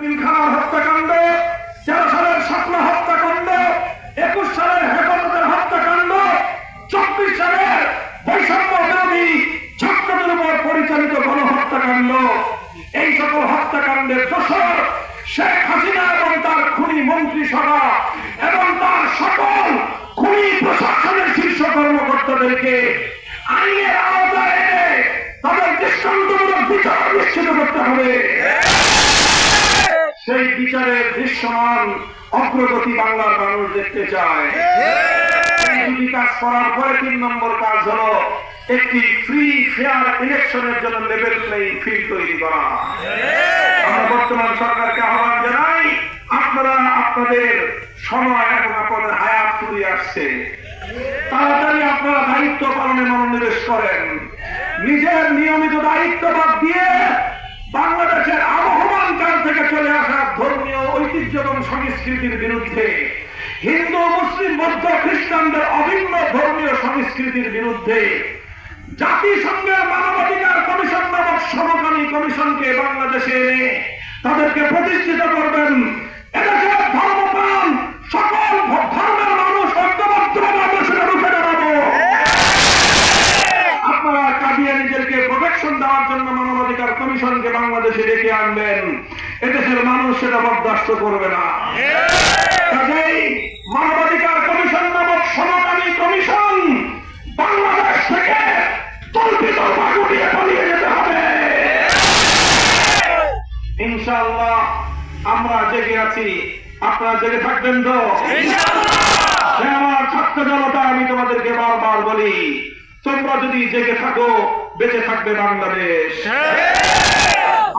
খানার হত্যাকাণ্ড তেরো সালের স্বপ্ন হত্যাকাণ্ড, একুশ সালের হেফাজতের হত্যাকাণ্ড, চব্বিশ সালের বৈষম্য বিরোধী ছাত্রদের উপর পরিচালিত গণহত্যাকাণ্ড। এই সকল হত্যাকাণ্ডের দোষর শেখ হাসিনা এবং তার খুনি মন্ত্রিসভা এবং তার সকল খুনি প্রশাসনের শীর্ষ কর্মকর্তাদেরকে আইনের আওতায় এনে তাদের দৃষ্টান্তমূলক বিচার নিশ্চিত করতে হবে। সেই বিচারের দৃশ্যমান অগ্রগতি বাংলার মানুষ দেখতে চায়। দুটি কাজ করার পরে তিন নম্বর কাজ হলো একটি ফ্রি ফেয়ার ইলেকশনের জন্য লেভেল প্লেইং ফিল্ড তৈরি করা। আমরা বর্তমান সরকারকে আহ্বান জানাই আপনারা আপনাদের সময় এবং আপনাদের হায়াত ফুরিয়ে আসছে। তাড়াতাড়ি আপনারা দায়িত্ব পালনে মনোনিবেশ করেন। নিজের নিয়মিত দায়িত্ব বাদ দিয়ে বাংলাদেশের ধর্মীয় ঐতিহ্য এবং সংস্কৃতির বিরুদ্ধে হিন্দু, মুসলিম বৌদ্ধ খ্রিস্টানদের অভিন্ন ধর্মীয় সংস্কৃতির বিরুদ্ধে জাতিসংঘের মানবাধিকার কমিশন নামক সমকামী কমিশনকে বাংলাদেশে এনে তাদেরকে প্রতিষ্ঠিত করবেন এদেশের ধর্মপ্রাণ সকল ধর্মের মানুষ ঐক্যবদ্ধভাবে আমরা সেটা রুখে দাঁড়াবো আপনারা কাদিয়ানিদেরকে প্রোটেকশন দেওয়ার জন্য মানবাধিকার কমিশনকে বাংলাদেশে ডেকে আনবেন। এদেশের মানুষ সেটা বরদাস্ত করবে না। কাজেই মানবাধিকার কমিশন নামক সমকামী কমিশন বাংলাদেশ থেকে কল্পিত গুটিয়ে পালিয়ে যেতে হবে। ইনশাআল্লাহ আমরা জেগে আছি। আপনারা জেগে থাকবেন তো? আমার ছাত্র জনতা আমি তোমাদেরকে বারবার বলি তোমরা যদি জেগে থাকো বেঁচে থাকবে বাংলাদেশ।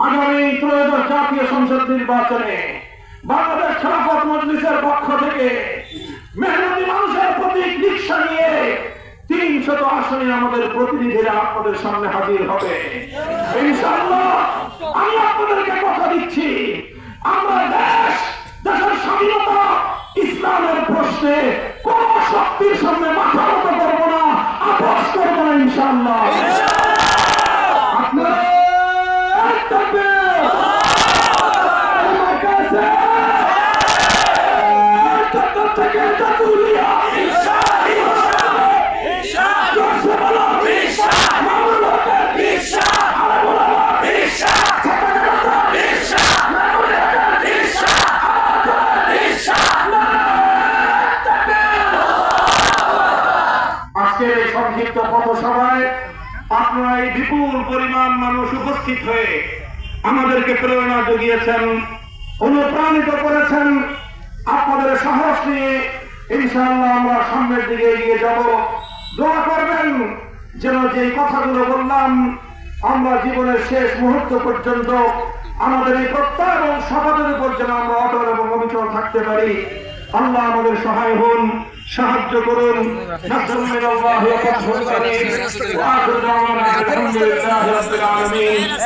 আগামী ত্রয়োদশ জাতীয় সংসদ নির্বাচনে বাংলাদেশ খেলাফত মজলিসের পক্ষ থেকে মেহনতি মানুষের প্রতীক রিক্সা নিয়ে তিনশত আসনে আমাদের প্রতিনিধিরা আপনাদের সামনে হাজির হবে। আমি আপনাদেরকে কথা দিচ্ছি। আমরা দেশ, দেশের স্বাধীনতা ইসলামের প্রশ্নে কোন শক্তির সামনে মাথা নত করব না, আপোষ করব না ইনশাআল্লাহ আপনারা তাকবীর! আমার কাছে চত্বর থেকে চাতুলিয়া! জোরসে বলো! মামুন হোসেন! আরে বলো না! আজকের এই সংক্ষিপ্ত পথসভায় আপনারা এই বিপুল পরিমাণ মানুষ উপস্থিত হয়ে আমাদেরকে প্রেরণা জুগিয়েছেন, অনুপ্রাণিত করেছেন। আপনাদের সাহস নিয়ে ইনশাআল্লাহ আমরা সামনের দিকে এগিয়ে যাব। দোয়া করবেন যেন যে কথাগুলো বললাম, আমরা জীবনের শেষ মুহূর্ত পর্যন্ত আমাদের এই প্রত্যয় এবং সমাজের উপর যেন আমরা অটল এবং অবিচল থাকতে পারি। আল্লাহ আমাদের সহায় হন। সাহায্য করুন। নাসরুল মিনাল্লাহি ওয়া